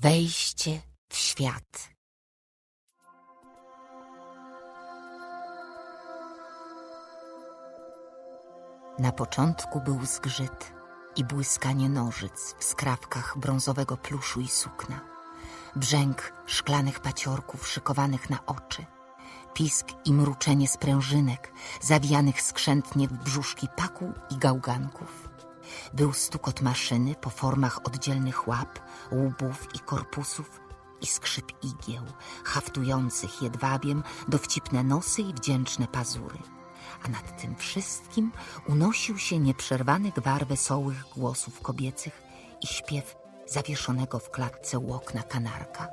Wejście w świat. Na początku był zgrzyt i błyskanie nożyc w skrawkach brązowego pluszu i sukna, brzęk szklanych paciorków szykowanych na oczy, pisk i mruczenie sprężynek zawijanych skrzętnie w brzuszki paku i gałganków. Był stukot maszyny po formach oddzielnych łap, łbów i korpusów i skrzyp igieł, haftujących jedwabiem dowcipne nosy i wdzięczne pazury. A nad tym wszystkim unosił się nieprzerwany gwar wesołych głosów kobiecych i śpiew zawieszonego w klatce u okna kanarka.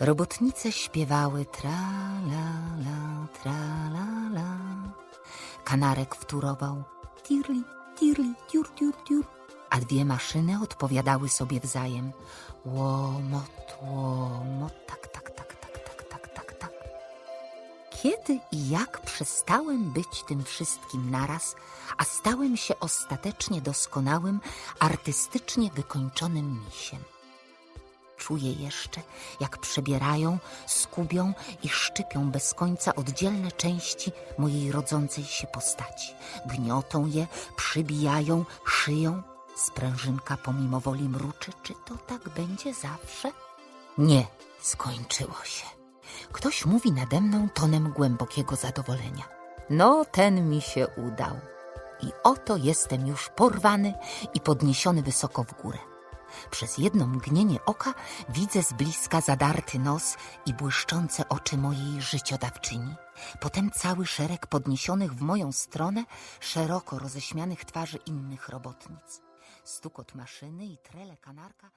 Robotnice śpiewały tra-la-la, tra-la-la. Kanarek wtórował tirli, tirli, tiur, tiur, tiur. A dwie maszyny odpowiadały sobie wzajem łomot, łomot, tak, tak, tak, tak, tak, tak, tak, tak. Kiedy i jak przestałem być tym wszystkim naraz, a stałem się ostatecznie doskonałym, artystycznie wykończonym misiem. Czuję jeszcze, jak przebierają, skubią i szczypią bez końca oddzielne części mojej rodzącej się postaci. Gniotą je, przybijają, szyją. Sprężynka pomimo woli mruczy, czy to tak będzie zawsze? Nie, skończyło się. Ktoś mówi nade mną tonem głębokiego zadowolenia. No, ten mi się udał. I oto jestem już porwany i podniesiony wysoko w górę. Przez jedno mgnienie oka widzę z bliska zadarty nos i błyszczące oczy mojej życiodawczyni. Potem cały szereg podniesionych w moją stronę, szeroko roześmianych twarzy innych robotnic. Stukot maszyny i trele kanarka